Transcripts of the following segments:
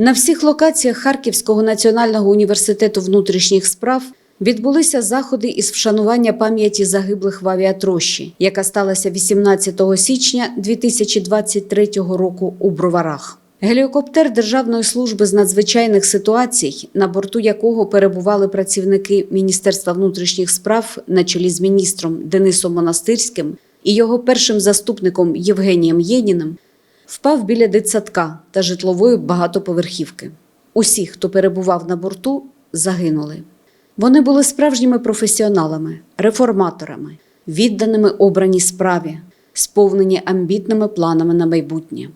На всіх локаціях Харківського національного університету внутрішніх справ відбулися заходи із вшанування пам'яті загиблих в авіатрощі, яка сталася 18 січня 2023 року у Броварах. Геліокоптер Державної служби з надзвичайних ситуацій, на борту якого перебували працівники Міністерства внутрішніх справ на чолі з міністром Денисом Монастирським і його першим заступником Євгенієм Єніним, впав біля дитсадка та житлової багатоповерхівки. Усі, хто перебував на борту, загинули. Вони були справжніми професіоналами, реформаторами, відданими обраній справі, сповнені амбітними планами на майбутнє.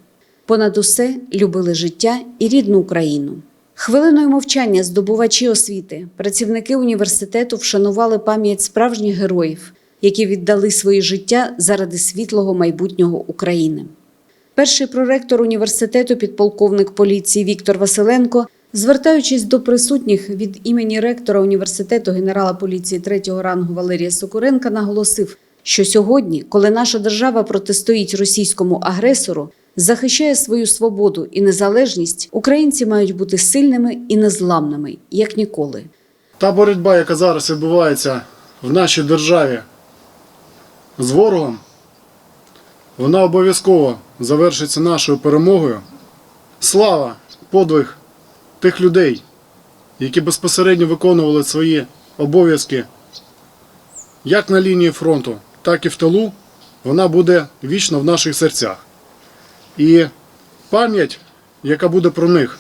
Понад усе любили життя і рідну Україну. Хвилиною мовчання здобувачі освіти, працівники університету вшанували пам'ять справжніх героїв, які віддали свої життя заради світлого майбутнього України. Перший проректор університету, підполковник поліції Віктор Василенко, звертаючись до присутніх від імені ректора університету генерала поліції третього рангу Валерія Сокуренка, наголосив, що сьогодні, коли наша держава протистоїть російському агресору, захищає свою свободу і незалежність, українці мають бути сильними і незламними, як ніколи. Та боротьба, яка зараз відбувається в нашій державі з ворогом, вона обов'язково завершиться нашою перемогою. Слава, подвиг тих людей, які безпосередньо виконували свої обов'язки як на лінії фронту, так і в тилу, вона буде вічно в наших серцях. І пам'ять, яка буде про них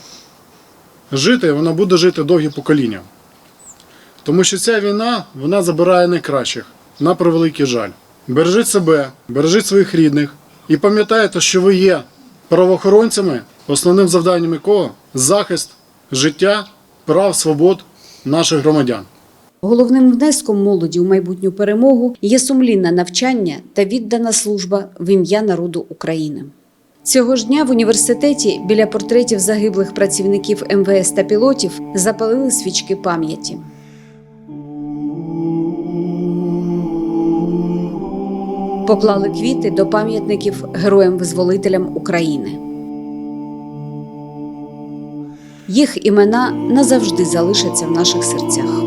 жити, вона буде жити довгі покоління. Тому що ця війна вона забирає найкращих, на превеликий жаль. Бережіть себе, бережіть своїх рідних і пам'ятайте, що ви є правоохоронцями, основним завданням якого захист життя, прав, свобод наших громадян. Головним внеском молоді у майбутню перемогу є сумлінне навчання та віддана служба в ім'я народу України. Цього ж дня в університеті біля портретів загиблих працівників МВС та пілотів запалили свічки пам'яті. Поклали квіти до пам'ятників героям-визволителям України. Їх імена назавжди залишаться в наших серцях.